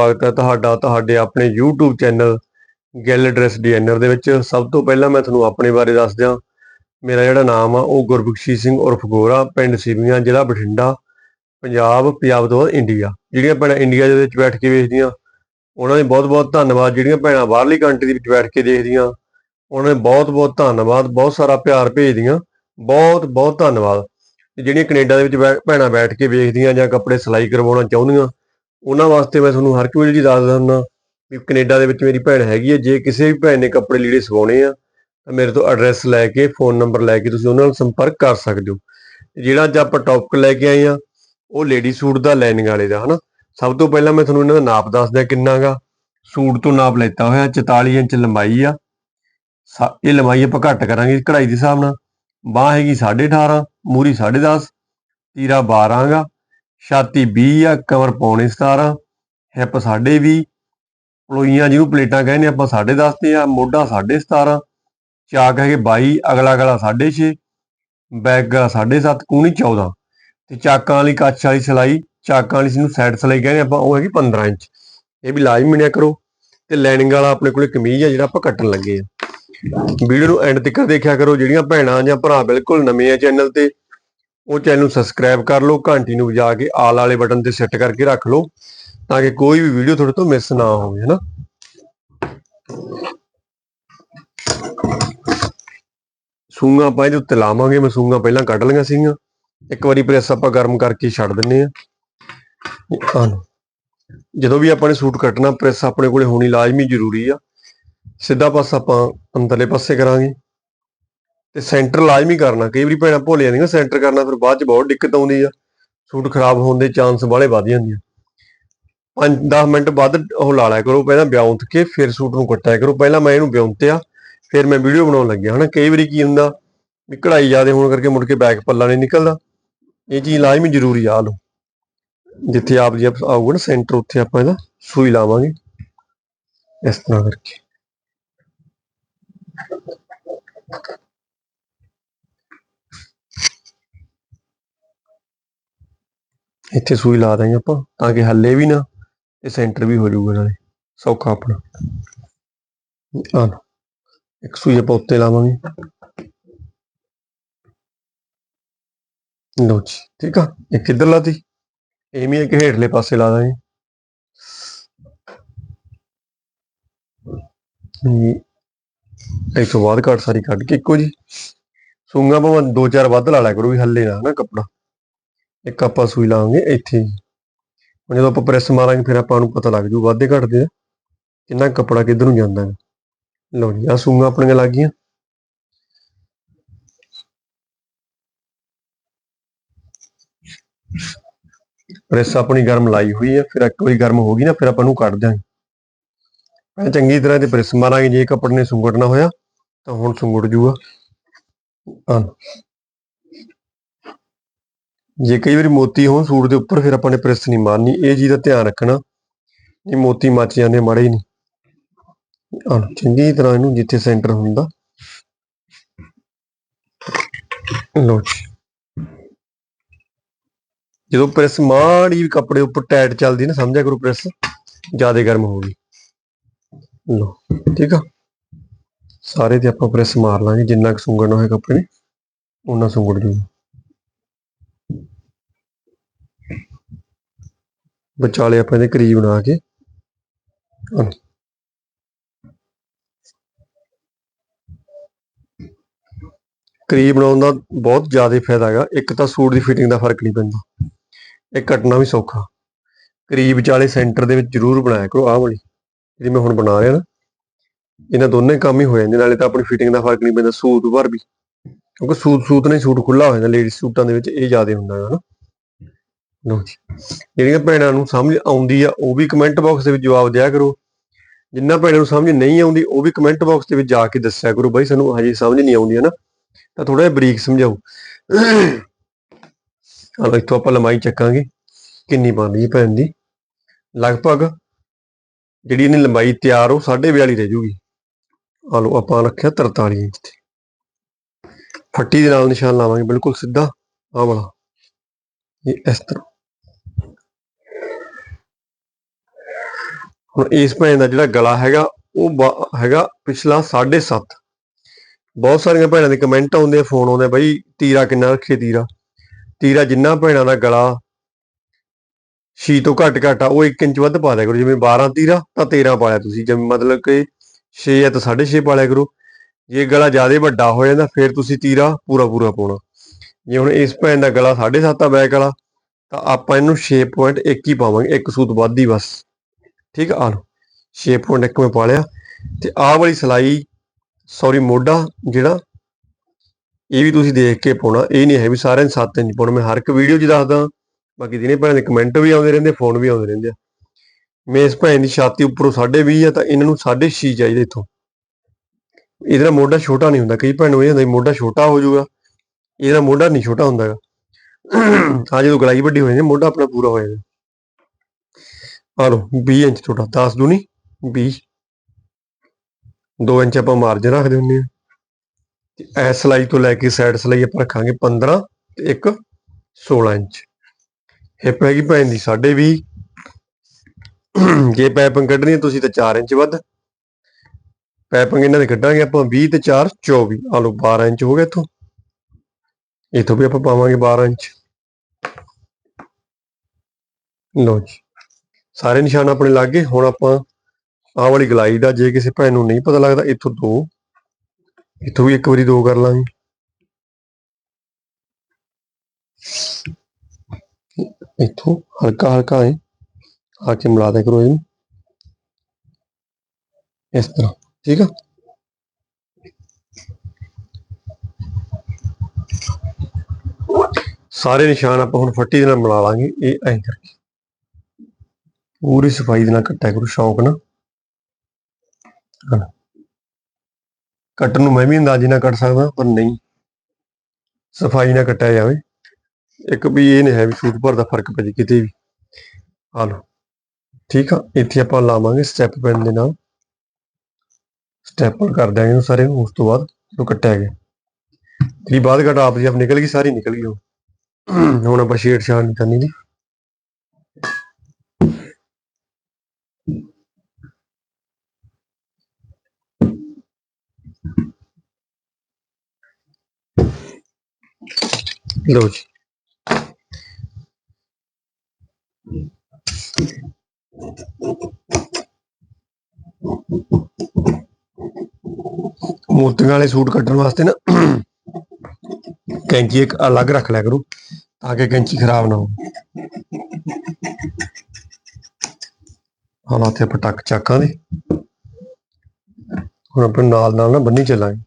ਸਵਾਗਤ ਹੈ ਤੁਹਾਡਾ, ਤੁਹਾਡੇ ਆਪਣੇ YouTube channel Gill dress designer ਦੇ ਵਿੱਚ। ਸਭ ਤੋਂ ਪਹਿਲਾਂ ਮੈਂ ਤੁਹਾਨੂੰ ਆਪਣੇ ਬਾਰੇ ਦੱਸ ਦਿਆਂ ਮੇਰਾ ਜਿਹੜਾ ਨਾਮ ਆ, ਉਹ ਗੁਰਬਖਸ਼ੀ ਸਿੰਘ ਉਰਫ ਗੋਰਾ, ਪਿੰਡ ਸੀਵੀਆਂ, ਜ਼ਿਲ੍ਹਾ ਬਠਿੰਡਾ, ਪੰਜਾਬ ਪੰਜਾਬ ਤੋਂ ਬਾਅਦ ਇੰਡੀਆ ਜਿਹੜੀਆਂ ਭੈਣਾਂ ਇੰਡੀਆ ਦੇ ਵਿੱਚ ਬੈਠ ਕੇ ਵੇਖਦੀਆਂ, ਉਹਨਾਂ ਨੇ ਬਹੁਤ-ਬਹੁਤ ਧੰਨਵਾਦ। ਜਿਹੜੀਆਂ ਭੈਣਾਂ ਬਾਹਰਲੀ ਕੰਟਰੀ ਦੇ ਵਿੱਚ ਬੈਠ ਕੇ ਦੇਖਦੀਆਂ, ਉਹਨਾਂ ਨੇ ਬਹੁਤ-ਬਹੁਤ ਧੰਨਵਾਦ। ਬਹੁਤ ਸਾਰਾ ਪਿਆਰ ਭੇਜਦੀਆਂ, ਬਹੁਤ-ਬਹੁਤ ਧੰਨਵਾਦ। ਤੇ ਜਿਹੜੀਆਂ ਕੈਨੇਡਾ ਦੇ ਵਿੱਚ ਬੈ- ਭੈਣਾਂ ਬੈਠ ਕੇ ਵੇਖਦੀਆਂ ਜਾਂ ਕੱਪੜੇ ਸਿਲਾਈ ਕਰਵਾਉਣਾ ਚਾਹੁੰਦੀਆਂ ਉਹਨਾਂ ਵਾਸਤੇ ਮੈਂ ਤੁਹਾਨੂੰ ਹਰ ਇੱਕ ਵੀਡੀਓ 'ਚ ਦੱਸਦਾ ਹੁੰਦਾ ਵੀ ਕੈਨੇਡਾ ਦੇ ਵਿੱਚ ਮੇਰੀ ਭੈਣ ਹੈਗੀ ਹੈ ਜੇ ਕਿਸੇ ਵੀ ਭੈਣ ਨੇ ਕੱਪੜੇ ਲੀੜੇ ਸਵਾਉਣੇ ਆ, ਤਾਂ ਮੇਰੇ ਤੋਂ ਐਡਰੈਸ ਲੈ ਕੇ ਫੋਨ ਨੰਬਰ ਲੈ ਕੇ ਤੁਸੀਂ ਉਹਨਾਂ ਨਾਲ ਸੰਪਰਕ ਕਰ ਸਕਦੇ ਹੋ। ਜਿਹੜਾ ਅੱਜ ਆਪਾਂ ਟੌਪਿਕ ਲੈ ਕੇ ਆਏ ਆ, ਉਹ ਲੇਡੀ ਸੂਟ ਦਾ ਲਾਈਨਿੰਗ ਵਾਲੇ ਦਾ, ਹਨਾ? ਸਭ ਤੋਂ ਪਹਿਲਾਂ ਮੈਂ ਤੁਹਾਨੂੰ ਇਹਨਾਂ ਦਾ ਨਾਪ ਦੱਸਦਾ ਕਿੰਨਾਗਾ। ਸੂਟ ਤੋਂ ਨਾਪ ਲੈਤਾ ਹੋਇਆ 44 ਇੰਚ ਲੰਬਾਈ ਆ। ਸਾ- ਇਹ ਲੰਬਾਈ ਆਪਾਂ ਘੱਟ ਕਰਾਂਗੇ ਕਢਾਈ ਦੇ ਹਿਸਾਬ ਨਾਲ। ਬਾਹ ਹੈਗੀ 18.5 ਮੂਰੀ 10.5 ਤੀਰਾ 12 ਗਾ ਛਾਤੀ 20 ਆ, ਕਮਰ ਪੌਣੇ 17 ਹਿੱਪ 20 ਪਲੋਈਆਂ ਜਿਹਨੂੰ ਪਲੇਟਾਂ ਕਹਿੰਦੇ ਆਪਾਂ 10.5 ਤੇ ਆ, ਮੋਢਾ 17.5 ਚਾਕ ਹੈਗੇ 22 ਅਗਲਾ ਗਲਾ 6.5 ਬੈਗ 7.5 ਕੂਣੀ 14 ਤੇ ਚਾਕਾਂ ਵਾਲੀ ਕੱਛ ਵਾਲੀ ਸਿਲਾਈ, ਚਾਕਾਂ ਵਾਲੀ ਜਿਹਨੂੰ ਸਾਈਡ ਸਿਲਾਈ ਕਹਿੰਦੇ ਆਪਾਂ, ਉਹ ਹੈਗੀ 15 ਇੰਚ। ਇਹ ਵੀ ਲਾਜ਼ਮੀ ਮੰਨਿਆ ਕਰੋ। ਤੇ ਲਾਈਨਿੰਗ ਵਾਲਾ ਆਪਣੇ ਕੋਲੇ ਕਮੀਜ਼ ਆ, ਜਿਹੜਾ ਆਪਾਂ ਕੱਟਣ ਲੱਗੇ ਆ। ਵੀਡੀਓ ਨੂੰ ਐਂਡ ਤੱਕ ਦੇਖਿਆ ਕਰੋ, ਜਿਹੜੀਆਂ ਭੈਣਾਂ ਜਾਂ ਭਰਾ ਬਿਲਕੁਲ ਨਵੇਂ ਆ ਚੈਨਲ ਤੇ ਉਹ ਚੈਨਲ ਨੂੰ ਸਬਸਕ੍ਰਾਈਬ ਕਰ ਲਓ, ਘੰਟੀ ਨੂੰ ਵਜਾ ਕੇ ਆਲ ਵਾਲੇ ਬਟਨ ਤੇ ਸੈੱਟ ਕਰਕੇ ਰੱਖ ਲਓ, ਤਾਂ ਕਿ ਕੋਈ ਵੀ ਵੀਡੀਓ ਤੁਹਾਡੇ ਤੋਂ ਮਿਸ ਨਾ ਹੋਵੇ ਹੈ ਨਾ ਸੂੰਗਾ ਆਪਾਂ ਇਹਦੇ ਉੱਤੇ ਲਾਵਾਂਗੇ, ਮੈਂ ਸੂੰਗਾ ਪਹਿਲਾਂ ਕੱਢ ਲਈਆਂ ਸੀਗੀਆਂ। ਇੱਕ ਵਾਰੀ ਪ੍ਰੈਸ ਆਪਾਂ ਗਰਮ ਕਰਕੇ ਛੱਡ ਦਿੰਨੇ ਆ ਆਹ ਜਦੋਂ ਵੀ ਆਪਾਂ ਨੇ ਸੂਟ ਕੱਟਣਾ ਪ੍ਰੈਸ ਆਪਣੇ ਕੋਲੇ ਹੋਣੀ ਲਾਜ਼ਮੀ ਜ਼ਰੂਰੀ ਆ। ਸਿੱਧਾ ਪਾਸ ਆਪਾਂ ਅੰਦਰਲੇ ਪਾਸੇ ਕਰਾਂਗੇ। ਤੇ ਸੈਂਟਰ ਲਾਜ਼ਮੀ ਕਰਨਾ, ਕਈ ਵਾਰੀ ਭੈਣਾਂ ਭੁੱਲ ਜਾਂਦੀਆਂ ਸੈਂਟਰ ਕਰਨਾ, ਫਿਰ ਬਾਅਦ ਚ ਬਹੁਤ ਦਿੱਕਤ ਆਉਂਦੀ ਆ। ਸੂਟ ਖਰਾਬ ਹੋਣ ਦੇ ਚਾਂਸ ਬਾਹਲੇ ਵਧ ਜਾਂਦੇ ਆ। 5-10 ਮਿੰਟ ਬਾਅਦ ਉਹ ਲਾ ਲਿਆ ਕਰੋ, ਪਹਿਲਾਂ ਵਿਉਂਤ ਕੇ ਫਿਰ ਸੂਟ ਨੂੰ ਕੱਟਿਆ ਕਰੋ। ਪਹਿਲਾਂ ਮੈਂ ਇਹਨੂੰ ਵਿਉਂਤਿਆ, ਫਿਰ ਮੈਂ ਵੀਡੀਓ ਬਣਾਉਣ ਲੱਗਿਆ, ਹਨਾ। ਕਈ ਵਾਰੀ ਕੀ ਹੁੰਦਾ ਵੀ ਕਢਾਈ ਜ਼ਿਆਦਾ ਹੋਣ ਕਰਕੇ ਮੁੜ ਕੇ ਬੈਕ ਪੱਲਾ ਨਹੀਂ ਨਿਕਲਦਾ। ਇਹ ਚੀਜ਼ ਲਾਜ਼ਮੀ ਜ਼ਰੂਰੀ ਆ ਲਓ ਜਿੱਥੇ ਆਪ ਜੀ ਆਊਗਾ ਨਾ ਸੈਂਟਰ, ਉੱਥੇ ਆਪਾਂ ਇਹਦਾ ਸੂਈ ਲਾਵਾਂਗੇ। ਇਸ ਤਰ੍ਹਾਂ ਕਰਕੇ। ਇੱਥੇ ਸੂਈ ਲਾ ਦਾਂਗੇ ਆਪਾਂ, ਤਾਂ ਕਿ ਹੱਲੇ ਵੀ ਨਾ ਤੇ ਸੈਂਟਰ ਵੀ ਹੋ ਜਾਊਗਾ ਨਾਲੇ, ਸੌਖਾ ਆਪਣਾ। ਆਹ ਇੱਕ ਸੂਈ ਆਪਾਂ ਉੱਤੇ ਲਾਵਾਂਗੇ। ਲਓ ਜੀ, ਠੀਕ ਆ? ਇਹ ਕਿੱਧਰ ਲਾਤੀ? ਐਵੇਂ ਇੱਕ ਹੇਠਲੇ ਪਾਸੇ ਲਾ ਦਾਂਗੇ। ਇਸ ਤੋਂ ਬਾਅਦ ਘੱਟ ਸਾਰੀ ਕੱਢ ਕੇ ਇੱਕੋ ਜੀ ਸੂੰਗਾ ਭਾਵੇਂ ਦੋ ਚਾਰ ਵੱਧ ਲਾ ਲਿਆ ਕਰੋ ਵੀ ਹੱਲੇ ਨਾ ਨਾ ਕੱਪੜਾ। ਇੱਕ ਆਪਾਂ ਸੂਈ ਲਾਵਾਂਗੇ ਇੱਥੇ ਹੁਣ ਜਦੋਂ ਆਪਾਂ ਪ੍ਰੈਸ ਮਾਰਾਂਗੇ, ਫਿਰ ਆਪਾਂ ਨੂੰ ਪਤਾ ਲੱਗ ਜੂ ਵਾਧੇ ਘਟਦੇ ਆ। ਕਿੰਨਾ ਕੱਪੜਾ ਕਿੱਧਰ ਨੂੰ ਜਾਂਦਾ ਹੈ। ਲਓ ਜੀ ਆ ਸੂੰਗਾ ਆਪਣੀਆਂ ਲੱਗ ਗਈਆਂ। ਪ੍ਰੈਸ ਆਪਣੀ ਗਰਮ ਲਾਈ ਹੋਈ ਹੈ ਫਿਰ ਇੱਕ ਵਾਰੀ ਗਰਮ ਹੋ ਗਈ ਨਾ, ਫਿਰ ਆਪਾਂ ਨੂੰ ਕੱਢ ਦਿਆਂਗੇ। ਪਹਿਲਾਂ ਚੰਗੀ ਤਰ੍ਹਾਂ ਤੇ ਪ੍ਰੈਸ ਮਾਰਾਂਗੇ, ਜੇ ਕੱਪੜੇ ਨੇ ਸੁੰਗੜਨਾ ਹੋਇਆ, ਤਾਂ ਹੁਣ ਸੁੰਗੜ ਜੂਗਾ। ਆ ਜੇ ਕਈ ਵਾਰੀ ਮੋਤੀ ਹੋਣ ਸੂਟ ਦੇ ਉੱਪਰ, ਫਿਰ ਆਪਾਂ ਨੇ ਪ੍ਰੈਸ ਨਹੀਂ ਮਾਰਨੀ। ਇਹ ਚੀਜ਼ ਦਾ ਧਿਆਨ ਰੱਖਣਾ। ਇਹ ਮੋਤੀ ਮੱਚ ਜਾਂਦੇ ਮਾੜੇ ਹੀ ਨਹੀਂ। ਆਹ, ਚੰਗੀ ਤਰ੍ਹਾਂ ਇਹਨੂੰ ਜਿੱਥੇ ਸੈਂਟਰ ਹੁੰਦਾ। ਲੋ ਜਦੋਂ ਪ੍ਰੈਸ ਮਾੜੀ ਵੀ ਕੱਪੜੇ ਉੱਪਰ ਟਾਈਟ ਚੱਲਦੀ ਨਾ, ਸਮਝਿਆ ਕਰੋ ਪ੍ਰੈਸ, ਜ਼ਿਆਦਾ ਗਰਮ ਹੋ ਗਈ। ਲੋ ਠੀਕ ਆ? ਸਾਰੇ ਤੇ ਆਪਾਂ ਪ੍ਰੈਸ ਮਾਰ ਲਾਂਗੇ, ਜਿੰਨਾ ਕੁ ਸੁੰਗੜਨਾ ਹੋਏ ਕੱਪੜੇ ਨੇ ਉਹਨਾਂ ਸੁੰਗੜ ਜੂਗਾ। ਵਿਚਾਲੇ ਆਪਾਂ ਇਹਦੇ ਕਰੀਬ ਬਣਾ ਕੇ। ਆਹ। ਕਰੀਬ ਬਣਾਉਣ ਦਾ ਬਹੁਤ ਜ਼ਿਆਦਾ ਫਾਇਦਾ ਹੈਗਾ। ਇੱਕ ਤਾਂ ਸੂਟ ਦੀ ਫਿਟਿੰਗ ਦਾ ਫ਼ਰਕ ਨਹੀਂ ਪੈਂਦਾ। ਇਹ ਕੱਟਣਾ ਵੀ ਸੌਖਾ। ਕਰੀਬ ਵਿਚਾਲੇ ਸੈਂਟਰ ਦੇ ਵਿੱਚ ਜ਼ਰੂਰ ਬਣਾਇਆ ਕਰੋ। ਆਹ ਵਾਲੀ ਜਿਹੜੀ ਮੈਂ ਹੁਣ ਬਣਾ ਰਿਹਾ ਨਾ, ਇਹਨਾਂ ਦੋਨੇ ਕੰਮ ਹੀ ਹੋ ਜਾਂਦੇ ਨਾਲੇ ਤਾਂ ਆਪਣੀ ਫਿਟਿੰਗ ਦਾ ਫ਼ਰਕ ਨਹੀਂ ਪੈਂਦਾ। ਸੂਤ ਭਰ ਵੀ। ਕਿਉਂਕਿ ਸੂਤ ਸੂਟ ਨਹੀਂ ਸੂਟ ਖੁੱਲਾ ਹੋ ਜਾਂਦਾ। ਲੇਡੀ ਸੂਟਾਂ ਦੇ ਵਿੱਚ ਇਹ ਜ਼ਿਆਦਾ ਹੁੰਦਾ ਹੈ ਨਾ। ਲਓ ਜੀ। ਜਿਹੜੀਆਂ ਭੈਣਾਂ ਨੂੰ ਸਮਝ ਆਉਂਦੀ ਆ, ਉਹ ਵੀ ਕਮੈਂਟ ਬਾਕਸ ਦੇ ਵਿੱਚ ਜਵਾਬ ਦਿਆ ਕਰੋ। ਜਿੰਨਾ ਭੈਣਾਂ ਨੂੰ ਸਮਝ ਨਹੀਂ ਆਉਂਦੀ, ਉਹ ਵੀ ਕਮੈਂਟ ਬਾਕਸ ਦੇ ਵਿੱਚ ਜਾ ਕੇ ਦੱਸਿਆ ਕਰੋ ਬਾਈ, ਸਾਨੂੰ ਹਜੇ ਸਮਝ ਨਹੀਂ ਆਉਂਦੀ ਹੈ ਨਾ ਤਾਂ ਥੋੜਾ ਜਿਹਾ ਬਰੀਕ ਸਮਝਾਓ। ਆਹ ਇੱਥੋਂ ਆਪਾਂ ਲੰਮਾਈ ਚੱਕਾਂਗੇ। ਕਿੰਨੀ ਬਣਦੀ ਹੈ ਭੈਣ ਦੀ। ਲਗਭਗ ਜਿਹੜੀ ਇਹਨੇ ਲੰਬਾਈ ਤਿਆਰ, ਉਹ 42 ਰਹਿ ਜੂਗੀ। ਆ ਲਓ, ਆਪਾਂ ਰੱਖਿਆ 43 ਇੰਚ ਤੇ। ਫੱਟੀ ਦੇ ਨਾਲ ਨਿਸ਼ਾਨ ਲਾਵਾਂਗੇ, ਬਿਲਕੁਲ ਸਿੱਧਾ। ਆਹ ਵਾਲਾ। ਇਹ ਇਸ ਤਰ੍ਹਾਂ। ਹੁਣ ਇਸ ਭੈਣ ਦਾ ਜਿਹੜਾ ਗਲਾ ਹੈਗਾ, ਉਹ ਬਾ- ਹੈਗਾ ਪਿਛਲਾ 7.5 ਬਹੁਤ ਸਾਰੀਆਂ ਭੈਣਾਂ ਦੇ ਕਮੈਂਟ ਆਉਂਦੇ ਫੋਨ ਆਉਂਦੇ ਬਈ ਤੀਰਾ ਕਿੰਨਾ ਰੱਖੇ ਤੀਰਾ? ਤੀਰਾ ਜਿੰਨਾ ਭੈਣਾਂ ਦਾ ਗਲਾ ਛੀ ਤੋਂ ਘੱਟ ਘੱਟ ਆ ਉਹ 1 ਇੰਚ ਵੱਧ ਪਾ ਦਿਆ ਕਰੋ। ਜਿਵੇਂ 12 ਤੀਰਾ, ਤਾਂ 13 ਪਾ ਲਿਆ ਤੁਸੀਂ। ਜਿਵੇਂ ਮਤਲਬ ਕਿ 6 ਆ ਤਾਂ 6.5 ਪਾ ਲਿਆ ਕਰੋ। ਜੇ ਗਲਾ ਜ਼ਿਆਦਾ ਵੱਡਾ ਹੋ ਜਾਂਦਾ, ਫਿਰ ਤੁਸੀਂ ਤੀਰਾ ਪੂਰਾ ਪੂਰਾ ਪਾਉਣਾ। ਜੇ ਹੁਣ ਇਸ ਭੈਣ ਦਾ ਗਲਾ 7.5 ਆ ਬੈਕ ਵਾਲਾ, ਤਾਂ ਆਪਾਂ ਇਹਨੂੰ 6.1 ਹੀ ਪਾਵਾਂਗੇ। ਇੱਕ ਸੂਤ ਵੱਧ ਹੀ ਬਸ। ਠੀਕ ਆ ਆ ਲਓ। 6.1 ਮੈਂ ਪਾ ਲਿਆ। ਤੇ ਆਹ ਵਾਲੀ ਸਲਾਈ ਸੌਰੀ ਮੋਢਾ ਜਿਹੜਾ, ਇਹ ਵੀ ਤੁਸੀਂ ਦੇਖ ਕੇ ਪਾਉਣਾ। ਇਹ ਨਹੀਂ ਹੈ ਵੀ ਸਾਰਿਆਂ ਨੂੰ 7 ਇੰਚ ਪਾਉਣਾ। ਮੈਂ ਹਰ ਇੱਕ ਵੀਡੀਓ 'ਚ ਦੱਸਦਾ, ਬਾਕੀ ਜਿਹਨੇ ਭੈਣ ਦੇ ਕਮੈਂਟ ਵੀ ਆਉਂਦੇ ਰਹਿੰਦੇ, ਫੋਨ ਵੀ ਆਉਂਦੇ ਰਹਿੰਦੇ ਆ। ਮੈਂ ਇਸ ਭੈਣ ਦੀ ਛਾਤੀ ਉੱਪਰੋਂ 20 ਆ, ਤਾਂ ਇਹਨਾਂ ਨੂੰ 6.5 ਚਾਹੀਦਾ ਇੱਥੋਂ। ਇਹਦਾ ਨਾਲ ਮੋਢਾ ਛੋਟਾ ਨਹੀਂ ਹੁੰਦਾ। ਕਈ ਭੈਣ ਨੂੰ ਇਹ ਹੁੰਦਾ ਮੋਢਾ ਛੋਟਾ ਹੋ ਜਾਊਗਾ। ਇਹਦਾ ਮੋਢਾ ਨਹੀਂ ਛੋਟਾ ਹੁੰਦਾ ਹੈਗਾ। ਆ ਜਦੋਂ ਗਲਾਈ ਵੱਡੀ ਹੋ ਜਾਂਦੀ ਮੋਢਾ ਆਪਣਾ ਪੂਰਾ ਹੋ ਜਾਂਦਾ। ਆ ਲਓ 20 ਇੰਚ ਤੁਹਾਡਾ 10 ਦੂਣੀ 20 2 ਇੰਚ ਆਪਾਂ ਮਾਰਜਨ ਰੱਖਦੇ ਹੁੰਦੇ ਹਾਂ। ਤੇ ਐਸ ਸਲਾਈ ਤੋਂ ਲੈ ਕੇ ਸਾਈਡ ਸਲਾਈ ਆਪਾਂ ਰੱਖਾਂਗੇ 15 ਤੇ ਇੱਕ 16 ਇੰਚ। ਹਿੱਪ ਹੈਗੀ ਭੈਣ ਦੀ 20 ਜੇ ਪਾਈਪਿੰਗ ਕੱਢਣੀ ਹੈ ਤੁਸੀਂ ਤਾਂ 4 ਇੰਚ ਵੱਧ। ਪਾਈਪਿੰਗ ਇਹਨਾਂ ਦੇ ਕੱਢਾਂਗੇ ਆਪਾਂ 20 ਤੇ 4 24 ਆ ਲਓ 12 ਇੰਚ ਹੋ ਗਿਆ ਇੱਥੋਂ। ਇੱਥੋਂ ਵੀ ਆਪਾਂ ਪਾਵਾਂਗੇ 12 ਇੰਚ। ਲਓ ਜੀ। ਸਾਰੇ ਨਿਸ਼ਾਨ ਆਪਣੇ ਲੱਗ ਗਏ। ਹੁਣ ਆਪਾਂ ਆਹ ਵਾਲੀ ਗਲਾਈ ਦਾ ਜੇ ਕਿਸੇ ਭੈਣ ਨੂੰ ਨਹੀਂ ਪਤਾ ਲੱਗਦਾ, ਇੱਥੋਂ ਦੋ। ਇੱਥੋਂ ਵੀ ਇੱਕ ਵਾਰੀ ਦੋ ਕਰ ਲਾਂਗੇ। ਇੱਥੋਂ ਹਲਕਾ ਹਲਕਾ ਹੈ ਆ ਕੇ ਮਿਲਾ ਦੇ ਕਰੋ ਇਹਨੂੰ। ਇਸ ਤਰ੍ਹਾਂ, ਠੀਕ ਆ? ਸਾਰੇ ਨਿਸ਼ਾਨ ਆਪਾਂ ਹੁਣ ਫੱਟੀ ਦੇ ਨਾਲ ਮਿਲਾ ਲਾਂਗੇ। ਇਹ ਐਂ ਕਰਕੇ। ਪੂਰੀ ਸਫ਼ਾਈ ਦੇ ਨਾਲ ਕੱਟਿਆ ਕਰੋ, ਸ਼ੌਂਕ ਨਾ। ਹਾਂ। ਕੱਟਣ ਨੂੰ ਮੈਂ ਵੀ ਅੰਦਾਜ਼ੇ ਨਾਲ ਕੱਟ ਸਕਦਾ, ਪਰ ਨਹੀਂ। ਸਫ਼ਾਈ ਨਾਲ ਕੱਟਿਆ ਜਾਵੇ। ਇੱਕ ਵੀ ਇਹ ਨਹੀਂ ਹੈ ਵੀ ਸੂਟ ਭਰ ਦਾ ਫ਼ਰਕ ਪੈ ਜੇ ਕਿਤੇ ਵੀ। ਆ ਲਓ। ਠੀਕ ਆ, ਇੱਥੇ ਆਪਾਂ ਲਾਵਾਂਗੇ ਸਟੈਪ ਪੈਨ ਦੇ ਨਾਲ। ਸਟੈਪ ਕਰ ਦਿਆਂਗੇ ਇਹਨੂੰ ਸਾਰੇ, ਉਸ ਤੋਂ ਬਾਅਦ ਉਹ ਕੱਟਿਆ ਗਿਆ। ਤੇਰੀ ਬਾਅਦ ਘਟ ਆਪ ਜੀ ਆਪ ਨਿਕਲ ਗਈ, ਸਾਰੀ ਨਿਕਲ ਗਈ ਉਹ ਹੁਣ ਆਪਾਂ ਛੇੜਛਾੜ ਨਹੀਂ ਕਰਨੀ ਦੀ ਲਓ ਜੀ। ਮੋਤੀਆਂ ਵਾਲੇ ਸੂਟ ਕੱਟਣ ਵਾਸਤੇ ਨਾ ਕੈਂਚੀ ਇੱਕ ਅਲੱਗ ਰੱਖ ਲਿਆ ਕਰੋ ਤਾਂ ਕਿ ਕੈਂਚੀ ਖਰਾਬ ਨਾ ਹੋਵੇ। ਹਾਲਾਤ ਆਪਾਂ ਟੱਕ ਚਾਕਾਂ ਦੇ ਹੁਣ ਆਪਾਂ ਨਾਲ ਨਾਲ ਨਾ ਬੰਨੀ ਚੱਲਾਂਗੇ।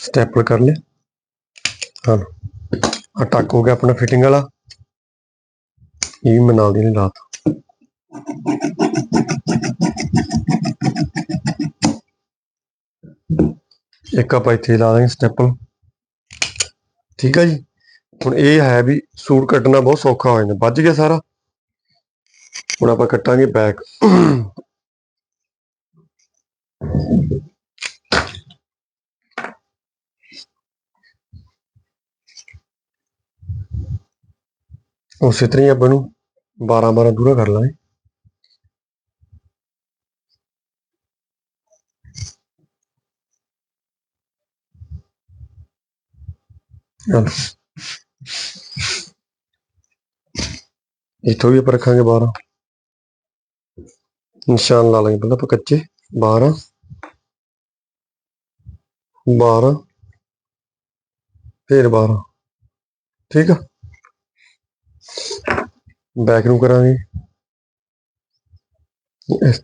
ਸਟੈਪਲ ਕਰ ਲਿਆ। ਹਾਂ। ਆ ਟੱਕ ਹੋ ਗਿਆ ਆਪਣਾ ਫਿਟਿੰਗ ਵਾਲਾ। ਇਹ ਵੀ ਮੈਂ ਨਾਲ ਦੀ ਨੇ ਲਾਤਾ ਇੱਕ ਆਪਾਂ ਇੱਥੇ ਲਾ ਦਾਂਗੇ ਸਟੈਪਲ ਠੀਕ ਆ ਜੀ? ਹੁਣ ਇਹ ਹੈ ਵੀ ਸੂਟ ਕੱਟਣਾ ਬਹੁਤ ਸੌਖਾ ਹੋ ਜਾਂਦਾ, ਵੱਜ ਗਿਆ ਸਾਰਾ। ਹੁਣ ਆਪਾਂ ਕੱਟਾਂਗੇ ਬੈਕ ਉਸੇ ਤਰ੍ਹਾਂ ਹੀ ਆਪਾਂ ਨੂੰ 12 12 ਦੂਰਾ ਕਰ ਲਾਂਗੇ ਚਲੋ ਇੱਥੋਂ ਵੀ ਆਪਾਂ ਰੱਖਾਂਗੇ 12 ਨਿਸ਼ਾਨ ਲਾ ਲਾਂਗੇ ਪਹਿਲਾਂ ਆਪਾਂ ਕੱਚੇ 12 12 ਫਿਰ 12 ਠੀਕ ਆ ਬੈਕ ਨੂੰ ਕਰਾਂਗੇ। ਇਸ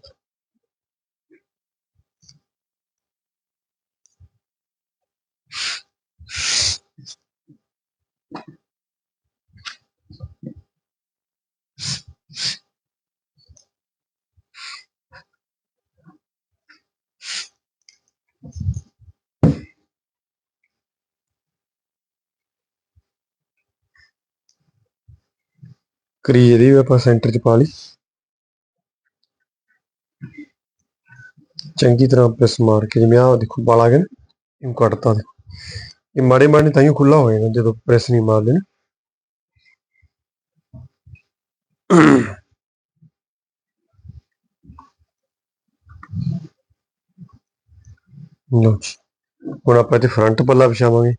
ਕਰੀ ਇਹਦੀ ਵੀ ਆਪਾਂ ਸੈਂਟਰ 'ਚ ਪਾ ਲਈ। ਚੰਗੀ ਤਰ੍ਹਾਂ ਪ੍ਰੈਸ ਮਾਰ ਕੇ ਜਿਵੇਂ ਆਹ ਦੇਖੋ ਬਾਲਾ ਗਨ ਇਹਨੂੰ ਕੱਟਤਾ ਇਹ ਮਾੜੇ ਮਾੜੇ ਤਾਂ ਹੀ ਖੁੱਲਾ ਹੋ ਜਾਣਾ ਜਦੋਂ ਪ੍ਰੈਸ ਨਹੀਂ ਮਾਰਦੇ ਨਾ। ਲੋ ਹੁਣ ਆਪਾਂ ਤੇ ਫਰੰਟ ਪੱਲਾ ਵਿਛਾਵਾਂਗੇ।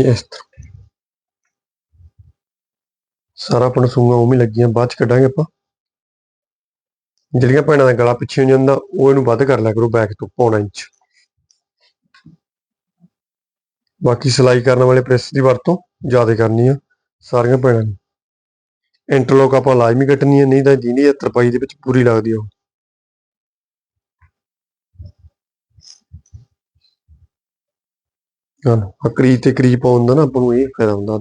ਇਸ ਤਰ੍ਹਾਂ। ਸਾਰਾ ਆਪਣਾ ਸੂਆਂ ਉਵੇਂ ਹੀ ਲੱਗੀਆਂ, ਬਾਅਦ ਚ ਕੱਢਾਂਗੇ ਆਪਾਂ। ਜਿਹੜੀਆਂ ਭੈਣਾਂ ਦਾ ਗਲਾ ਪਿੱਛੇ ਹੋ ਜਾਂਦਾ, ਉਹ ਇਹਨੂੰ ਵੱਧ ਕਰ ਲਿਆ ਕਰੋ ਬੈਕ ਤੋਂ, ਪੌਣਾ ਇੰਚ। ਬਾਕੀ ਸਿਲਾਈ ਕਰਨ ਵਾਲੇ ਪ੍ਰੈਸ ਦੀ ਵਰਤੋਂ ਜ਼ਿਆਦਾ ਕਰਨੀ ਆ ਸਾਰੀਆਂ ਭੈਣਾਂ ਨੂੰ। ਇੰਟਰਲੋਕ ਆਪਾਂ ਲਾਜ਼ਮੀ ਕੱਟਣੀ ਹੈ ਨਹੀਂ ਤਾਂ ਜਿਹਦੀ ਤਰਪਾਈ ਦੇ ਵਿੱਚ ਪੂਰੀ ਲੱਗਦੀ ਆ ਉਹ ਅਕਰੀ ਤੇ ਕਰੀ ਪਾਉਣ ਦਾ ਨਾ ਆਪਾਂ ਨੂੰ ਇਹ ਫਾਇਦਾ ਹੁੰਦਾ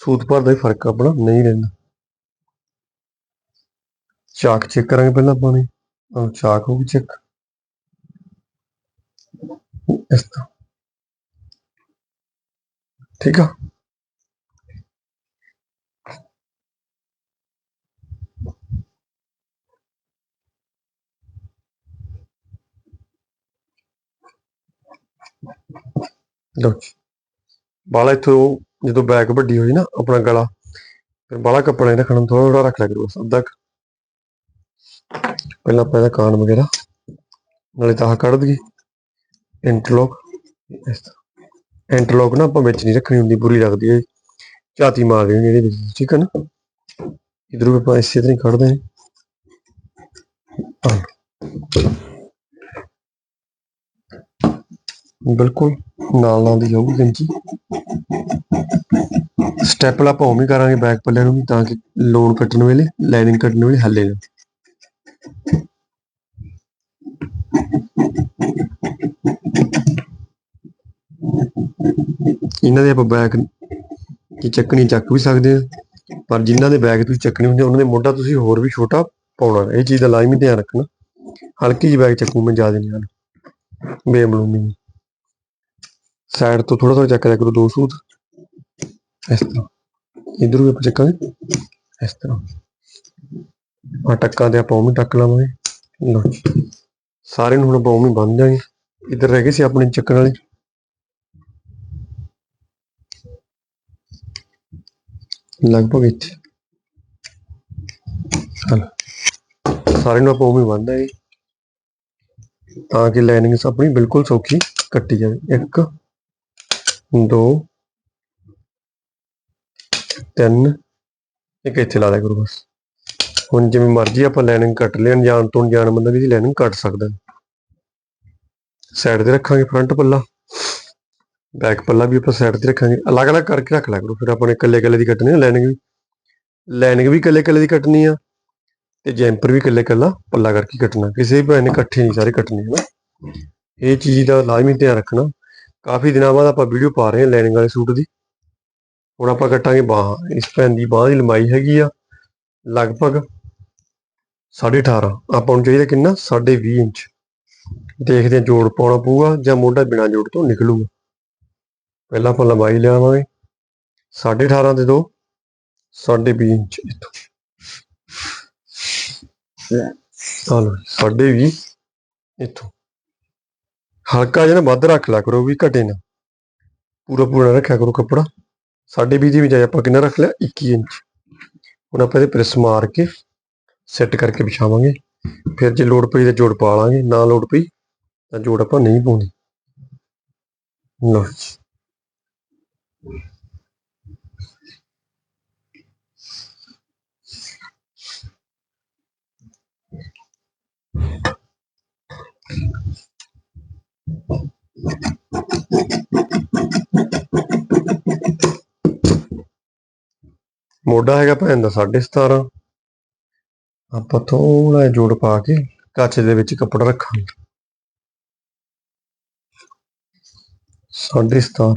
ਸੂਤ ਭਰ ਦਾ ਹੀ ਫ਼ਰਕ ਆਪਣਾ, ਨਹੀਂ ਰਹਿੰਦਾ। ਚਾਕ ਚੈੱਕ ਕਰਾਂਗੇ ਪਹਿਲਾਂ ਆਪਾਂ ਨੇ ਆਹ ਚਾਕ ਹੋ ਗਈ ਚੈੱਕ ਇਸ ਤਰ੍ਹਾਂ। ਠੀਕ ਆ? ਲਓ ਬਾਲਾ ਇੱਥੋਂ ਜਦੋਂ ਬੈਕ ਵੱਡੀ ਹੋਈ ਨਾ ਆਪਣਾ ਗਲਾ, ਫਿਰ ਬਾਲਾ ਕੱਪੜਾ ਨਹੀਂ ਰੱਖਣਾ ਥੋੜਾ ਥੋੜਾ ਰੱਖ ਲਿਆ ਕਰੋ ਅੱਧਾ ਪਹਿਲਾਂ ਆਪਾਂ ਇਹਦਾ ਕਾਨ ਵਗੈਰਾ, ਨਾਲੇ ਤਾਂ ਕੱਢ ਦਈਏ। ਇੰਟਰਲੋਕ ਇਸ ਤਰ੍ਹਾਂ। ਇੰਟਰਲੋਕ ਨਾ ਆਪਾਂ ਵਿੱਚ ਨਹੀਂ ਰੱਖਣੀ ਹੁੰਦੀ, ਬੁਰੀ ਲੱਗਦੀ ਹੈ। ਝਾਤੀ ਮਾਰ ਦੇਣੀ ਇਹਦੇ ਵਿੱਚ, ਠੀਕ ਹੈ ਨਾ? ਇਧਰੋਂ ਆਪਾਂ ਇਸੇ ਤਰ੍ਹਾਂ ਹੀ ਕੱਢਦੇ ਹਾਂ ਆਹ। ਬਿਲਕੁਲ, ਨਾਲ ਨਾਲ ਦੀ ਜਾਊਗੀ ਗੰਜੀ। ਸਟੈਪ ਲਾ ਆਪਾਂ ਉਵੇਂ ਕਰਾਂਗੇ ਬੈਕ ਪੱਲੇ ਨੂੰ ਵੀ ਤਾਂ ਕਿ ਲੋਨ ਕੱਟਣ ਵੇਲੇ ਲਾਈਨਿੰਗ ਕੱਟਣ ਵੇਲੇ ਹੱਲੇ ਨਾ ਇਹਨਾਂ ਦੇ ਆਪਾਂ ਬੈਕ ਕੀ ਚੱਕਣੀ ਚੱਕ ਵੀ ਸਕਦੇ ਆ ਪਰ ਜਿਨ੍ਹਾਂ ਦੇ ਬੈਗ ਤੁਸੀਂ ਚੱਕਣੇ ਹੁੰਦੇ ਉਹਨਾਂ ਦੇ ਮੋਢਾ ਤੁਸੀਂ ਹੋਰ ਵੀ ਛੋਟਾ ਪਾਉਣਾ। ਇਹ ਚੀਜ਼ ਦਾ ਲਾਜ਼ਮੀ ਧਿਆਨ ਰੱਖਣਾ। ਹਲਕੀ ਜਿਹੀ ਬੈਗ ਚੱਕੂ, ਮੈਂ ਜ਼ਿਆਦਾ ਨਹੀਂ ਹਨ ਬੇਮਲੂਮੀ। ਸਾਈਡ ਤੋਂ ਥੋੜਾ ਥੋੜਾ ਚੱਕ ਕਰੋ, ਦੋ ਸੂਤ। ਇਸ ਤਰ੍ਹਾਂ। ਇਧਰ ਵੀ ਆਪਾਂ ਚੱਕਾਂਗੇ। ਇਸ ਤਰ੍ਹਾਂ। ਆ ਟੱਕਾਂ ਤੇ ਆਪਾਂ ਉਵੇਂ ਟੱਕ ਲਾਵਾਂਗੇ। ਲਓ ਸਾਰੇ ਨੂੰ ਹੁਣ ਆਪਾਂ ਉਵੇਂ ਬੰਨ ਜਾਾਂਗੇ ਇੱਧਰ ਰਹਿ ਗਏ ਸੀ ਆਪਣੇ ਚੱਕਣ ਵਾਲੇ। ਲਗਭਗ ਇੱਥੇ। ਹਲ ਸਾਰੇ ਨੂੰ ਆਪਾਂ ਉਵੇਂ ਬੰਨ ਦਾਂਗੇ ਤਾਂ ਕਿ ਲਾਈਨਿੰਗ ਆਪਣੀ ਬਿਲਕੁਲ ਸੌਖੀ ਕੱਟੀ ਜਾਵੇ। ਇੱਕ ਦੋ, ਤਿੰਨ, ਇੱਕ ਇੱਥੇ ਲਾ ਦਿਆ ਕਰੋ ਬਸ। ਹੁਣ ਜਿਵੇਂ ਮਰਜ਼ੀ ਆਪਾਂ ਲਾਈਨਿੰਗ ਕੱਟ ਲੈਣ ਜਾਣ ਤੋਂ ਜਾਣ ਬੰਦਾ ਵੀ ਲਾਈਨਿੰਗ ਕੱਟ ਸਕਦਾ ਸਾਈਡ ਤੇ ਰੱਖਾਂਗੇ ਫਰੰਟ ਪੱਲਾ। ਬੈਕ ਪੱਲਾ ਵੀ ਆਪਾਂ ਸਾਈਡ ਤੇ ਰੱਖਾਂਗੇ। ਅਲੱਗ-ਅਲੱਗ ਕਰਕੇ ਰੱਖ ਲਿਆ ਕਰੋ। ਫਿਰ ਆਪਾਂ ਨੇ ਇਕੱਲੇ-ਇਕੱਲੇ ਦੀ ਕੱਟਣੀ ਹੈ ਲਾਈਨਿੰਗ ਵੀ। ਲਾਈਨਿੰਗ ਵੀ ਇਕੱਲੇ-ਇਕੱਲੇ ਦੀ ਕੱਟਣੀ ਆ ਤੇ ਜੈਂਪਰ ਵੀ ਇਕੱਲੇ-ਇਕੱਲਾ ਪੱਲਾ ਕਰਕੇ ਕੱਟਣਾ। ਕਿਸੇ ਵੀ ਭੈਣ ਨੇ ਇਕੱਠੇ ਨਹੀਂ ਸਾਰੇ ਕੱਟਣੇ ਹੈ ਇਹ ਚੀਜ਼ ਦਾ ਲਾਜ਼ਮੀ ਧਿਆਨ ਰੱਖਣਾ। ਕਾਫੀ ਦਿਨਾਂ ਬਾਅਦ ਆਪਾਂ ਵੀਡੀਓ ਪਾ ਰਹੇ ਹਾਂ ਲਾਈਨਿੰਗ ਵਾਲੇ ਸੂਟ ਦੀ। ਹੁਣ ਆਪਾਂ ਕੱਟਾਂਗੇ ਬਾਹ। ਇਸ ਭੈਣ ਦੀ ਬਾਹ ਦੀ ਲੰਬਾਈ ਹੈਗੀ ਆ ਲਗਭਗ 18.5 ਆਪਾਂ ਨੂੰ ਚਾਹੀਦਾ ਕਿੰਨਾ? 20 ਇੰਚ। ਦੇਖਦੇ ਹਾਂ ਜੋੜ ਪਾਉਣਾ ਪਊਗਾ ਜਾਂ ਮੋਢਾ ਬਿਨਾ ਜੋੜ ਤੋਂ ਨਿਕਲੂਗਾ। ਪਹਿਲਾਂ ਆਪਾਂ ਲੰਬਾਈ ਲਿਆਵਾਂਗੇ। 18.5 ਦੇ ਦੋ 20 ਇੰਚ ਇੱਥੋਂ। ਚਲੋ 20 ਇੱਥੋਂ। ਹਲਕਾ ਜਿਹਾ ਵੱਧ ਰੱਖ ਲਿਆ ਕਰੋ ਵੀ ਘਟੇ ਨਾ। ਪੂਰਾ ਪੂਰਾ ਰੱਖਿਆ ਕਰੋ ਕੱਪੜਾ। 20 ਦੀ ਬਜਾਏ ਆਪਾਂ ਕਿੰਨਾ ਰੱਖ ਲਿਆ? 21 ਇੰਚ। ਹੁਣ ਆਪਾਂ ਇਹਦੇ ਪ੍ਰੈਸ ਮਾਰ ਕੇ ਸੈੱਟ ਕਰਕੇ ਵਿਛਾਵਾਂਗੇ। ਫਿਰ ਜੇ ਲੋੜ ਪਈ ਤਾਂ ਜੋੜ ਪਾ ਲਾਂਗੇ। ਨਾ ਲੋੜ ਪਈ ਤਾਂ ਜੋੜ ਆਪਾਂ ਨਹੀਂ ਪਾਉਂਦੇ। ਲਓ ਜੀ। ਮੋਢਾ ਹੈਗਾ ਭੈਣ ਦਾ 17.5 ਆਪਾਂ ਥੋੜਾ ਜਿਹਾ ਜੋੜ ਪਾ ਕੇ ਕੱਚ ਦੇ ਵਿੱਚ ਕੱਪੜਾ ਰੱਖਾਂਗੇ। ਸਾਢੇ 17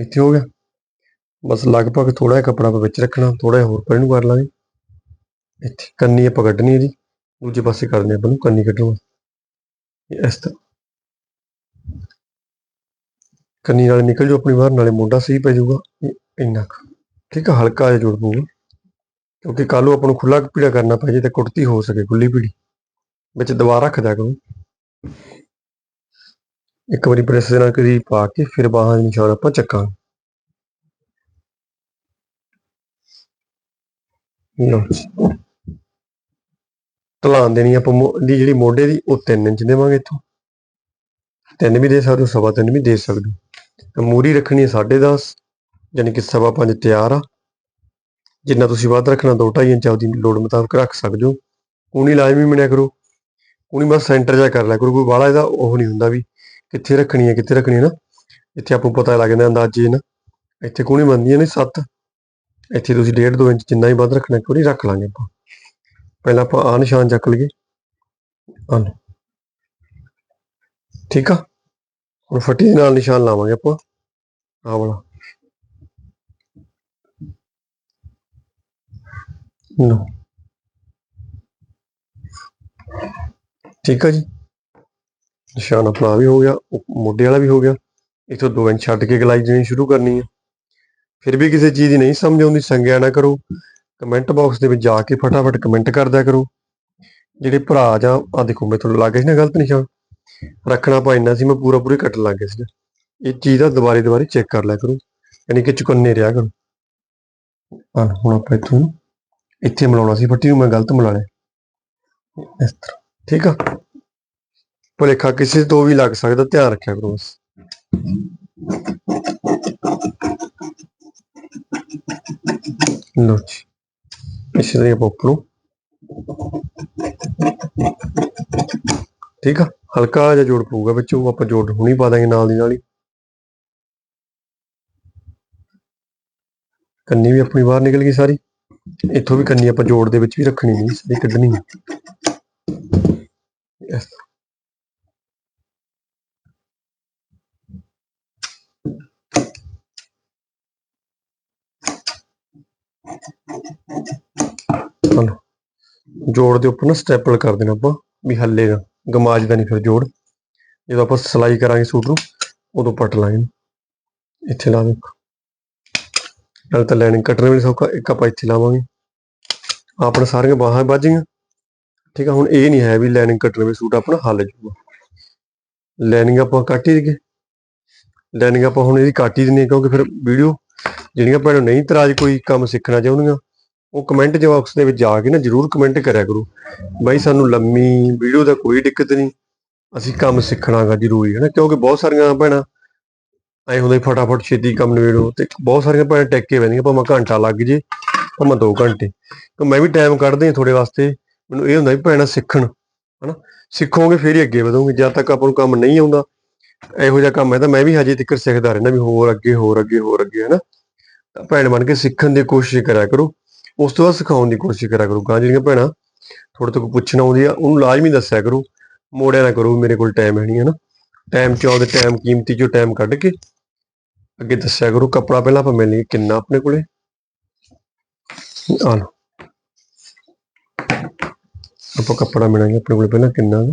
ਇੱਥੇ ਹੋ ਗਿਆ। ਬਸ ਲਗਭਗ ਥੋੜਾ ਜਿਹਾ ਕੱਪੜਾ ਆਪਾਂ ਵਿੱਚ ਰੱਖਣਾ ਥੋੜਾ ਜਿਹਾ ਹੋਰ ਪਰੇ ਨੂੰ ਕਰ ਲਾਂਗੇ। ਇੱਥੇ ਕੰਨੀ ਆਪਾਂ ਕੱਢਣੀ ਜੀ। ਦੂਜੇ ਪਾਸੇ ਕਰਦੇ ਆਪਾਂ ਨੂੰ ਕੰਨੀ ਕੱਢਣਾ। ਇਸ ਤਰ੍ਹਾਂ। ਕੰਨੀ ਨਾਲ ਨਿਕਲ ਜਾਓ, ਆਪਣੀ ਬਾਹਰ, ਨਾਲੇ ਮੋਢਾ ਸਹੀ ਪੈ ਜਾਊਗਾ। ਇੰਨਾ ਕੁ। ਠੀਕ ਆ, ਹਲਕਾ ਜਿਹਾ ਜੋੜ ਪਊਗਾ। ਕਿਉਂਕਿ ਕੱਲ ਨੂੰ ਆਪਾਂ ਨੂੰ ਖੁੱਲਾ ਪੀੜਾ ਕਰਨਾ ਪੈ ਜੇ ਤੇ ਕੁੜਤੀ ਹੋ ਸਕੇ ਖੁੱਲੀ ਪੀੜੀ। ਵਿੱਚ ਦਵਾ ਰੱਖ ਦਿਆ ਕਰੋ। ਇੱਕ ਵਾਰੀ ਪ੍ਰੈਸ ਦੇ ਨਾਲ ਕਰੀ ਪਾ ਕੇ, ਫਿਰ ਬਾਹਾਂ ਦੇ ਨਿਸ਼ਾਨ ਆਪਾਂ ਚੱਕਾਂਗੇ। ਲਓ ਜੀ। ਦੇਣੀ ਆਪਾਂ ਮੋ- ਦੀ ਜਿਹੜੀ ਮੋਢੇ ਦੀ, ਉਹ 3 ਇੰਚ ਦੇਵਾਂਗੇ ਇੱਥੋਂ। 3 ਵੀ ਦੇ ਸਕਦੇ ਹੋ, ਸਵਾ ਤਿੰਨ ਵੀ ਦੇ ਸਕਦੇ ਹੋ। ਤੇ ਮੂਰੀ ਰੱਖਣੀ ਹੈ 10.5 ਯਾਨੀ ਕਿ ਸਵਾ ਪੰਜ ਤਿਆਰ ਆ। ਜਿੰਨਾ ਤੁਸੀਂ ਵੱਧ ਰੱਖਣਾ 2.5 ਇੰਚ ਆਪਦੀ ਲੋੜ ਮੁਤਾਬਕ ਰੱਖ ਸਕਦੇ ਹੋ। ਕੂਣੀ ਲਾਜ਼ਮੀ ਮਿਣਿਆ ਕਰੋ। ਕੂਣੀ ਬਸ ਸੈਂਟਰ ਜਾ ਕਰ ਲਿਆ ਕਰੋ, ਕੋਈ ਬਾਹਲਾ ਇਹਦਾ ਉਹ ਨਹੀਂ ਹੁੰਦਾ ਵੀ ਕਿੱਥੇ ਰੱਖਣੀ ਹੈ, ਕਿੱਥੇ ਰੱਖਣੀ ਹੈ ਨਾ। ਇੱਥੇ ਆਪਾਂ ਪਤਾ ਲੱਗ ਜਾਂਦਾ ਅੰਦਾਜ਼ੇ ਨਾ। ਇੱਥੇ ਕੂਣੀ ਬਣਦੀ ਹੈ ਨੇ 7 ਇੱਥੇ ਤੁਸੀਂ 1.5 2 ਇੰਚ ਜਿੰਨਾ ਹੀ ਵੱਧ ਰੱਖਣਾ, ਇੱਕ ਰੱਖ ਲਾਂਗੇ ਆਪਾਂ। ਪਹਿਲਾਂ ਆਪਾਂ ਆ ਨਿਸ਼ਾਨ ਚੱਕ ਲਈਏ। ਆਹ ਠੀਕ ਆ? ਹੁਣ ਫੱਟੀ ਦੇ ਨਾਲ ਨਿਸ਼ਾਨ ਲਾਵਾਂਗੇ ਆਪਾਂ। ਆਹ ਵਾਲਾ। ਲਓ। ਠੀਕ ਆ ਜੀ। ਨਿਸ਼ਾਨ ਆਪਣਾ ਵੀ ਹੋ ਗਿਆ, ਉਹ ਮੋਢੇ ਵਾਲਾ ਵੀ ਹੋ ਗਿਆ। ਇਥੋਂ 2 ਇੰਚ ਛੱਡ ਕੇ ਗਲਾਈ ਦੇਣੀ ਸ਼ੁਰੂ ਕਰਨੀ ਹੈ ਫਿਰ ਵੀ ਕਿਸੇ ਚੀਜ਼ ਦੀ ਨਹੀਂ ਸਮਝ ਆਉਂਦੀ, ਸੰਗਿਆ ਨਾ ਕਰੋ। ਕਮੈਂਟ ਬਾਕਸ ਦੇ ਵਿੱਚ ਜਾ ਕੇ ਫਟਾਫਟ ਕਮੈਂਟ ਕਰ ਕਰੋ। ਜਿਹੜੇ ਭਰਾ ਜਾਂ ਆ ਦੇਖੋ ਮੈਂ ਤੁਹਾਨੂੰ ਲੱਗ ਗਏ ਸੀ ਨਾ ਗਲਤ ਨਿਸ਼ਾਨ। ਰੱਖਣਾ ਪਾ ਇੰਨਾ ਸੀ, ਮੈਂ ਪੂਰਾ ਪੂਰੀ ਕੱਟਣ ਲੱਗ ਗਿਆ ਸੀ ਇਹ ਚੀਜ਼ ਦਾ ਦੁਬਾਰੇ ਦੁਬਾਰੇ ਚੈੱਕ ਕਰ ਲਿਆ ਕਰੋ, ਯਾਨੀ ਕਿ ਚੁਕੰਨੇ ਰਿਹਾ ਕਰੋ। ਆ ਹੁਣ ਆਪਾਂ ਇੱਥੋਂ ਇੱਥੇ ਮਿਲਾਉਣਾ ਸੀ ਫੱਟੀ ਨੂੰ ਮੈਂ ਗਲਤ ਮਿਲਾ ਲਿਆ। ਇਸ ਤਰ੍ਹਾਂ, ਠੀਕ ਆ? ਭੁਲੇਖਾ, ਕਿਸੇ ਤੋਂ ਵੀ ਲੱਗ ਸਕਦਾ, ਧਿਆਨ ਰੱਖਿਆ ਕਰੋ ਬਸ। ਲੋ ਜੀ, ਇਸੇ ਤਰ੍ਹਾਂ ਆਪਾਂ ਉੱਪਰੋਂ ਠੀਕ ਆ? ਹਲਕਾ ਜਿਹਾ ਜੋੜ ਪਊਗਾ ਵਿੱਚ ਉਹ ਆਪਾਂ ਜੋੜ ਹੁਣੀ ਪਾ ਦਾਂਗੇ ਨਾਲ ਦੀ ਨਾਲ ਹੀ। ਕੰਨੀ ਵੀ ਆਪਣੀ ਬਾਹਰ ਨਿਕਲ ਗਈ ਸਾਰੀ। ਇੱਥੋਂ ਵੀ ਕੰਨੀ ਆਪਾਂ ਜੋੜ ਦੇ ਵਿੱਚ ਵੀ ਰੱਖਣੀ ਨਹੀਂ, ਸਾਰੀ ਕੱਢਣੀ ਹੈ ਚਲੋ। ਜੋੜ ਦੇ ਉੱਪਰ ਨਾ ਸਟੈਪਲ ਕਰ ਦੇਣਾ ਆਪਾਂ, ਵੀ ਹੱਲੇਗਾ ਗਮਾਜ ਦਾ ਨਹੀਂ ਫਿਰ ਜੋੜ। ਜਦੋਂ ਆਪਾਂ ਸਲਾਈ ਕਰਾਂਗੇ ਸੂਟ ਨੂੰ, ਉਦੋਂ ਪੱਟ ਲਾਂਗੇ ਇੱਥੇ ਲਾ ਦੇ ਨਾਲ ਤਾਂ ਲਾਈਨਿੰਗ ਕੱਟਣਾ ਵੀ ਸੌਖਾ, ਇੱਕ ਆਪਾਂ ਇੱਥੇ ਲਾਵਾਂਗੇ। ਆਪਣਾ ਸਾਰੀਆਂ ਬਾਹਾਂ ਵੱਜ ਗਈਆਂ। ਠੀਕ ਆ, ਹੁਣ ਇਹ ਨਹੀਂ ਹੈ ਵੀ ਲਾਈਨਿੰਗ ਕੱਟਣ ਵਿੱਚ ਸੂਟ ਆਪਣਾ ਹੱਲ ਜੂਗਾ। ਲਾਈਨਿੰਗ ਆਪਾਂ ਕੱਟ ਹੀ ਦਈਏ। ਲਾਈਨਿੰਗ ਆਪਾਂ ਹੁਣ ਇਹਦੀ ਕੱਟ ਹੀ ਦਿੰਨੀ ਕਿਉਂਕਿ ਫਿਰ ਵੀਡੀਓ ਜਿਹੜੀਆਂ ਭੈਣਾਂ ਨਹੀਂ ਤਰਾਜ ਕੋਈ ਕੰਮ ਸਿੱਖਣਾ ਚਾਹੁੰਦੀਆਂ ਉਹ ਕਮੈਂਟ ਬਾਕਸ ਦੇ ਵਿੱਚ ਜਾ ਕੇ ਨਾ ਜਰੂਰ ਕਮੈਂਟ ਕਰਿਆ ਕਰੋ। ਬਾਈ ਸਾਨੂੰ ਲੰਮੀ ਵੀਡੀਓ ਦਾ ਕੋਈ ਦਿੱਕਤ ਨਹੀਂ। ਅਸੀਂ ਕੰਮ ਸਿੱਖਣਾਗਾ ਜ਼ਰੂਰੀ ਹੈ ਨਾ ਕਿਉਂਕਿ ਬਹੁਤ ਸਾਰੀਆਂ ਭੈਣਾਂ ਐ ਹੁੰਦਾ ਵੀ ਫਟਾਫਟ ਛੇਤੀ ਕੰਮ ਨਿਬੇੜੋ ਤੇ ਬਹੁਤ ਸਾਰੀਆਂ ਭੈਣਾਂ ਟੈਕ ਕੇ ਬੈਂਦੀਆਂ ਭਾਵੇਂ ਘੰਟਾ ਲੱਗ ਜੇ, ਭਾਵੇਂ 2 ਘੰਟੇ। ਤੇ ਮੈਂ ਵੀ ਟਾਈਮ ਕੱਢਦੇ ਹਾਂ ਤੁਹਾਡੇ ਵਾਸਤੇ। ਮੈਨੂੰ ਇਹ ਹੁੰਦਾ ਵੀ ਭੈਣਾਂ ਸਿੱਖਣ, ਹਨਾ? ਸਿੱਖੋਗੇ ਫੇਰ ਹੀ ਅੱਗੇ ਵਧੋਗੇ। ਜਦ ਤੱਕ ਆਪਾਂ ਨੂੰ ਕੰਮ ਨਹੀਂ ਆਉਂਦਾ, ਇਹੋ ਜਿਹਾ ਕੰਮ ਹੈ ਤਾਂ ਮੈਂ ਵੀ ਹਜੇ ਤੱਕ ਸਿੱਖਦਾ ਰਹਿੰਦਾ ਵੀ ਹੋਰ ਅੱਗੇ ਹੋਰ ਅੱਗੇ ਹੋਰ ਅੱਗੇ, ਹਨਾ? ਭੈਣ ਬਣ ਕੇ ਸਿੱਖਣ ਦੀ ਕੋਸ਼ਿਸ਼ ਕਰਿਆ ਕਰੋ। ਉਸ ਤੋਂ ਬਾਅਦ ਸਿਖਾਉਣ ਦੀ ਕੋਸ਼ਿਸ਼ ਕਰਿਆ ਕਰੋ। ਗਾਂ ਜਿਹੜੀਆਂ ਭੈਣਾਂ ਥੋੜੇ ਤੋਂ ਪੁੱਛਣਾ ਆਉਂਦੀ ਆ ਉਹਨੂੰ ਲਾਜ਼ਮੀ ਦੱਸਿਆ ਕਰੋ। ਮੋੜਿਆ ਨਾ ਕਰੋ ਮੇਰੇ ਕੋਲ ਟਾਈਮ ਹੈ ਨਹੀਂ ਹੈ ਨਾ ਟਾਈਮ ਚ ਆਉਂਦੇ? ਟਾਈਮ ਕੀਮਤੀ ਚੋਂ ਟਾਈਮ ਕੱਢ ਕੇ ਅੱਗੇ ਦੱਸਿਆ ਕਰੋ। ਕੱਪੜਾ ਪਹਿਲਾਂ ਆਪਾਂ ਮਿਲ ਲਈਏ। ਕਿੰਨਾ ਆਪਣੇ ਕੋਲੇ? ਆ ਲਓ। ਆਪਾਂ ਕੱਪੜਾ ਮਿਲਾਂਗੇ ਆਪਣੇ ਕੋਲੇ ਪਹਿਲਾਂ। ਕਿੰਨਾ ਗਾ?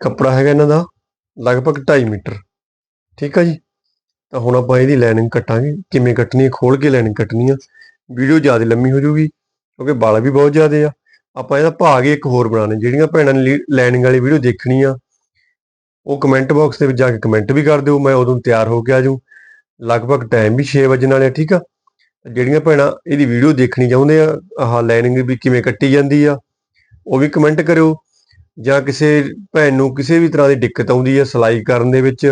ਕੱਪੜਾ ਹੈਗਾ ਇਹਨਾਂ ਦਾ ਲਗਭਗ 2.5 ਮੀਟਰ। ਠੀਕ ਆ ਜੀ? ਤਾਂ ਹੁਣ ਆਪਾਂ ਇਹਦੀ ਲਾਈਨਿੰਗ ਕੱਟਾਂਗੇ। ਕਿਵੇਂ ਕੱਟਣੀ ਹੈ? ਖੋਲ ਕੇ ਲਾਈਨਿੰਗ ਕੱਟਣੀ ਆ। ਵੀਡੀਓ ਜ਼ਿਆਦਾ ਲੰਮੀ ਹੋ ਜਾਊਗੀ, ਕਿਉਂਕਿ ਵਾਲ ਵੀ ਬਹੁਤ ਜ਼ਿਆਦੇ ਆ। ਆਪਾਂ ਇਹਦਾ ਭਾਗ ਹੀ ਇੱਕ ਹੋਰ ਬਣਾਉਣੇ, ਜਿਹੜੀਆਂ ਭੈਣਾਂ ਨੇ ਲਾਈਨਿੰਗ ਵਾਲੀ ਵੀਡੀਓ ਦੇਖਣੀ ਆ ਉਹ ਕਮੈਂਟ ਬਾਕਸ ਦੇ ਵਿੱਚ ਜਾ ਕੇ ਕਮੈਂਟ ਵੀ ਕਰ ਦਿਓ, ਮੈਂ ਉਦੋਂ ਤਿਆਰ ਹੋ ਕੇ ਆ ਜਾਊਂ। ਲਗਭਗ ਟਾਈਮ ਵੀ 6 ਵਜੇ ਵਾਲੇ ਆ, ਠੀਕ ਆ? ਜਿਹੜੀਆਂ ਭੈਣਾਂ ਇਹਦੀ ਵੀਡੀਓ ਦੇਖਣੀ ਚਾਹੁੰਦੇ ਆ, ਆਹ ਲਾਈਨਿੰਗ ਵੀ ਕਿਵੇਂ ਕੱਟੀ ਜਾਂਦੀ ਆ, ਉਹ ਵੀ ਕਮੈਂਟ ਕਰਿਓ। ਜਾਂ ਕਿਸੇ ਭੈਣ ਨੂੰ ਕਿਸੇ ਵੀ ਤਰ੍ਹਾਂ ਦੀ ਦਿੱਕਤ ਆਉਂਦੀ ਆ ਸਿਲਾਈ ਕਰਨ ਦੇ ਵਿੱਚ,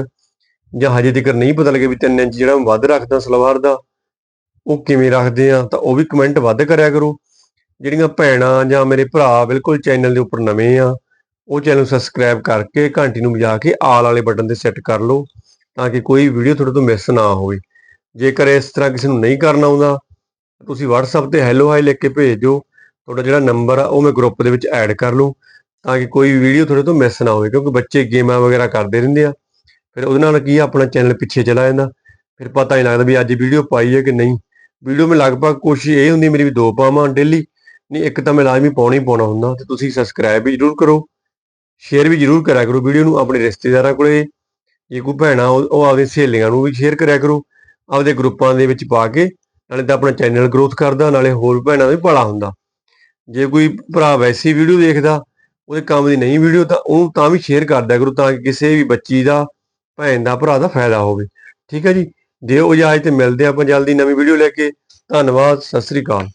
ਜਾਂ ਹਜੇ ਤੱਕ ਨਹੀਂ ਪਤਾ ਲੱਗੇ ਵੀ 3 ਇੰਚ ਜਿਹੜਾ ਮੈਂ ਵੱਧ ਰੱਖਦਾ ਸਲਵਾਰ ਦਾ ਉਹ ਕਿਵੇਂ ਰੱਖਦੇ ਆ, ਤਾਂ ਉਹ ਵੀ ਕਮੈਂਟ ਵੱਧ ਕਰਿਆ ਕਰੋ। ਜਿਹੜੀਆਂ ਭੈਣਾਂ ਜਾਂ ਮੇਰੇ ਭਰਾ ਬਿਲਕੁਲ ਚੈਨਲ ਦੇ ਉੱਪਰ ਨਵੇਂ ਆ, ਉਹ ਚੈਨਲ ਸਬਸਕ੍ਰਾਈਬ ਕਰਕੇ ਘੰਟੀ ਨੂੰ ਵਜਾ ਕੇ ਆਲ ਵਾਲੇ ਬਟਨ ਤੇ ਸੈੱਟ ਕਰ ਲਓ, ਤਾਂ ਕਿ ਕੋਈ ਵੀਡੀਓ ਤੁਹਾਡੇ ਤੋਂ ਮਿਸ ਨਾ ਹੋਵੇ। ਜੇਕਰ ਇਸ ਤਰ੍ਹਾਂ ਕਿਸੇ ਨੂੰ ਨਹੀਂ ਕਰਨਾ ਆਉਂਦਾ, ਤੁਸੀਂ WhatsApp ਤੇ ਹੈਲੋ ਹਾਈ ਲਿਖ ਕੇ ਭੇਜ ਦਿਓ ਤੁਹਾਡਾ ਜਿਹੜਾ ਨੰਬਰ ਆ, ਉਹ ਮੈਂ ਗਰੁੱਪ ਦੇ ਵਿੱਚ ਐਡ ਕਰ ਲੂੰ ਤਾਂ ਕਿ ਕੋਈ ਵੀਡੀਓ ਤੁਹਾਡੇ ਤੋਂ ਮਿਸ ਨਾ ਹੋਵੇ, ਕਿਉਂਕਿ ਬੱਚੇ ਗੇਮਾਂ ਵਗੈਰਾ ਕਰਦੇ ਰਹਿੰਦੇ ਆ। ਫਿਰ ਉਹਦੇ ਨਾਲ ਕੀ ਆਪਣਾ ਚੈਨਲ ਪਿੱਛੇ ਚਲਾ ਜਾਂਦਾ। ਫਿਰ ਪਤਾ ਨਹੀਂ ਲੱਗਦਾ ਵੀ ਅੱਜ ਵੀਡੀਓ ਪਾਈ ਹੈ ਕਿ ਨਹੀਂ। ਵੀਡੀਓ ਮੈਂ ਲਗਭਗ ਕੋਸ਼ਿਸ਼ ਇਹ ਹੁੰਦੀ ਮੇਰੀ ਵੀ ਦੋ ਪਾਵਾਂ ਡੇਲੀ ਨਹੀਂ, ਇੱਕ ਤਾਂ ਮੈਂ ਲਾਜ਼ਮੀ ਪਾਉਣਾ ਹੀ ਪਾਉਣਾ ਹੁੰਦਾ, ਤੇ ਤੁਸੀਂ ਸਬਸਕ੍ਰਾਈਬ ਵੀ ਜਰੂਰ ਕਰੋ ਸ਼ੇਅਰ ਵੀ ਜਰੂਰ ਕਰਿਆ ਕਰੋ ਵੀਡੀਓ ਨੂੰ, ਆਪਣੇ ਰਿਸ਼ਤੇਦਾਰਾਂ ਕੋਲੇ, ਜੇ ਕੋਈ ਭੈਣਾ ਉਹ ਉਹ ਆਪਦੇ ਸਹੇਲੀਆਂ ਨੂੰ ਵੀ ਸ਼ੇਅਰ ਕਰਿਆ ਕਰੋ, ਆਪਦੇ ਗਰੁੱਪਾਂ ਦੇ ਵਿੱਚ ਪਾ ਕੇ, ਨਾਲੇ ਤਾਂ ਆਪਣਾ ਚੈਨਲ ਗਰੋਥ ਕਰਦਾ, ਨਾਲੇ ਹੋਰ ਭੈਣਾਂ ਦਾ ਵੀ ਭਲਾ ਹੁੰਦਾ। ਜੇ ਕੋਈ ਭਰਾ ਵੈਸੀ ਵੀਡੀਓ ਦੇਖਦਾ, ਉਹਦੇ ਕੰਮ ਦੀ ਨਹੀਂ ਵੀਡੀਓ, ਤਾਂ ਉਹਨੂੰ ਤਾਂ ਵੀ ਸ਼ੇਅਰ ਕਰਦਾ ਕਰੋ, ਤਾਂ ਕਿ ਕਿਸੇ ਵੀ ਬੱਚੀ ਦਾ, ਭੈਣ ਦਾ, ਭਰਾ ਦਾ ਫਾਇਦਾ ਹੋਵੇ। ਠੀਕ ਹੈ ਜੀ? ਦਿਓ ਇਜਾਜ਼ਤ ਤੇ ਮਿਲਦੇ ਆਪਾਂ ਜਲਦੀ ਨਵੀਂ ਵੀਡੀਓ ਲੈ ਕੇ। ਧੰਨਵਾਦ ਸਤਿ ਸ੍ਰੀ ਅਕਾਲ।